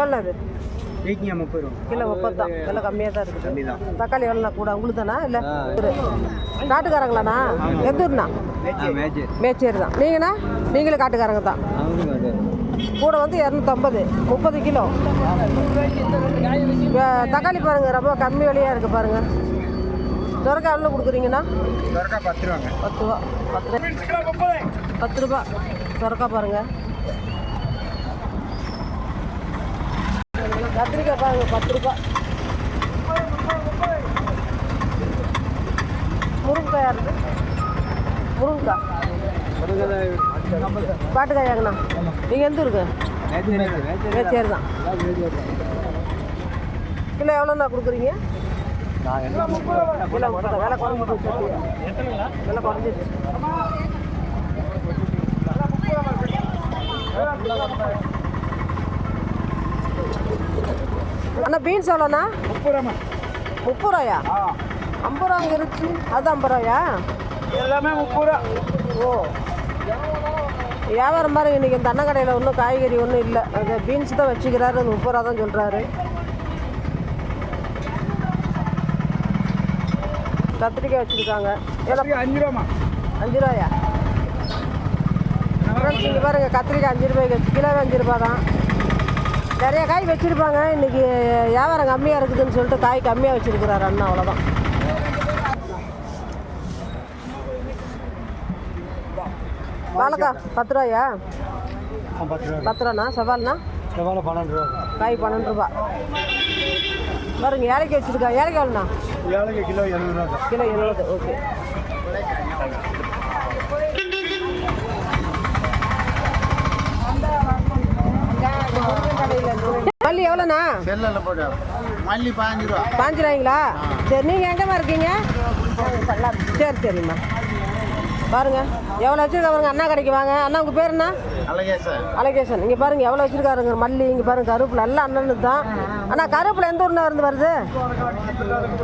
எவ்வளோ அது. வீக்கிங்க முப்பது ரூபா. கிலோ முப்பது தான் விலை கம்மியாக தான் இருக்குது. கம்மி தான் தக்காளி எவ்வளோண்ணா கூட. உங்களுக்கு தானா இல்லை காட்டுக்காரங்களாண்ணா? மேஜர் மேச்சேரி. தான் நீங்கண்ணா? நீங்களும் காட்டுக்காரங்க தான் கூட வந்து இரநூத்தம்பது. முப்பது கிலோ. தக்காளி பாருங்க. ரொம்ப கம்மி விலையாக இருக்குது பாருங்க. சுரக்காய் எவ்வளோ கொடுக்குறீங்கண்ணா? சொரக்கா பத்து ரூபாங்க. பத்து ரூபா. பத்து ரூபா. பத்து ரூபா. சுரக்காய் பாருங்க. கத்திரிக்காய் பாருங்க பத்து ரூபாய் முருங்கக்காய் இருக்கு முருங்கைக்காய். பாட்டுக்காயாங்கண்ணா நீங்கள் எந்த ஊருக்கு மேச்சேரி தான். கிலோ எவ்வளோண்ணா கொடுக்குறீங்க? கிலோ முப்பது விலை குறைஞ்சிட்டு விலை குறைஞ்சிட்டு அண்ணா பீன்ஸ் எவ்வளோண்ணா முப்பது ரூபா முப்பது ரூபாயா ஐம்பது ரூபா அங்கே இருந்துச்சு அது ஐம்பது ரூபாயா எல்லாமே முப்பது ரூபா ஓ. வியாபாரம் மாதிரி இன்றைக்கி இந்த அண்ணன் கடையில் ஒன்றும் காய்கறி ஒன்றும் இல்லை. அந்த பீன்ஸ் தான் வச்சுக்கிறாரு அது முப்பது ரூபா தான் சொல்கிறாரு கத்திரிக்காய் வச்சுருக்காங்க. அஞ்சு ரூபாமா அஞ்சு ரூபாயா ஃப்ரெண்ட்ஸ் இங்கே பாருங்கள் கத்திரிக்காய் அஞ்சு ரூபாய்க்கு கிலோவே அஞ்சு ரூபா தான். நிறைய காய் வச்சுருப்பாங்க. இன்றைக்கி வியாபாரம் கம்மியாக இருக்குதுன்னு சொல்லிட்டு காய் கம்மியாக வச்சுருக்கிறாரு அண்ணா அவ்வளோதான் வாழைக்காய் பத்து ரூபாயா? பத்து ரூபா. பத்து ரூபாண்ணா? சவால்ண்ணா செவ்வாழை பன்னெண்டு ரூபா. காய் பன்னெண்டு ரூபா. பாருங்க ஏழைக்கு வச்சுருக்கா. ஏழைக்கு எவ்வளோண்ணா? ஏழைக்கு கிலோ எழுபது ரூபா. கிலோ எழுபது ஓகே. மல்லி எவ்வளோண்ணா? செல்லில் போட்டு. மல்லி பாஞ்சு ரூபா. பாஞ்சு ரூபாய்ங்களா சரி நீங்கள் எங்கேம்மா இருக்கீங்க? சரி சரிம்மா. பாருங்க எவ்வளோ வச்சுருக்கா பாருங்க அண்ணா கடைக்கு வாங்க. அண்ணா உங்கள் பேர் என்ன? அழகே சார் அலகேஷன் இங்கே பாருங்க எவ்வளோ வச்சுருக்காருங்க மல்லி இங்கே பாருங்க கருவேப்பிலை எல்லாம் அண்ணனுக்கு தான். அண்ணா கருவேப்பிலை எந்த ஊர்ல இருந்து வருது?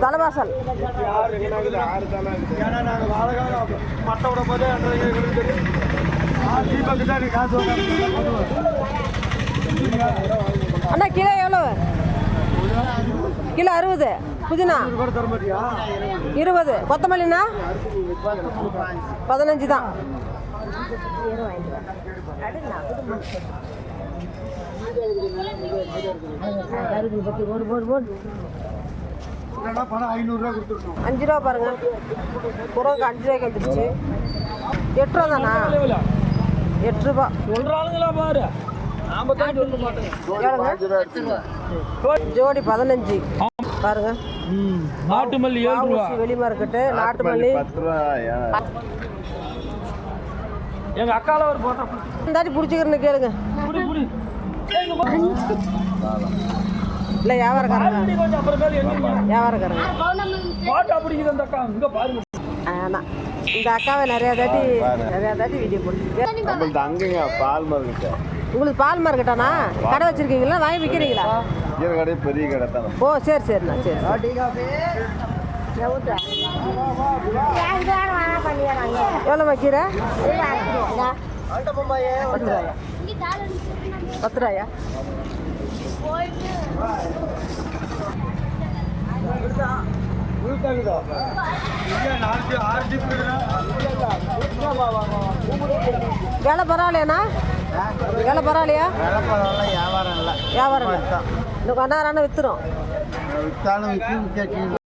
தலைவாசல். ஏன்னா அண்ணா கிலோ எவ்வளோ கிலோ அறுபது. புதினா? இருபது. கொத்தமல்லிண்ணா? பதினஞ்சு தான். அஞ்சு ரூபா பாருங்க குரங்கு அஞ்சு ரூபாய்க்கு வந்துருச்சு எட்டு ரூபா தானா எட்டு ரூபா. சொல்கிறாளுங்களா பாரு. ஜோடி பதினஞ்சு. பாருங்க. நாட்டு மல்லி ஏழு ரூபா. வெளி மார்க்கெட்டு நாட்டு மல்லி எங்க அக்கால ஒரு போட்டோ இந்தாட்டி பிடிச்சிக்கிறேன்னு கேளுங்க. புடி புடி. இல்லை வியாபாரக்காரங்க. கொஞ்சம் அப்புறமேல எங்க வியாபாரக்காரங்க. போட்டோ பிடிக்குது அந்த அக்கா. இங்க பாருங்க. ஆமாம் இந்த அக்காவை நிறையா தாட்டி நிறையா தாட்டி வீடியோ போட்டு நம்மள்து அங்கங்க பால் மார்க்கெட்டு உங்களுக்கு பால் மார்க்கெட்டாண்ணா கடை வச்சிருக்கீங்களா? வாங்கி விற்கிறீங்களா கடை பெரிய கடை தான். ஓ சரி சரிண்ணா சரி எவ்வளோம்மா கீரை? பத்து ரூபாயா பத்து ரூபாயா வேலை பரவாயில்லையாண்ணா வேலை பரவாயில்லையா வியாபாரம் இல்லை வியாபாரம் இல்லை இந்த கொண்டாரான விற்றுரும் வித்தாலும் விற்கும்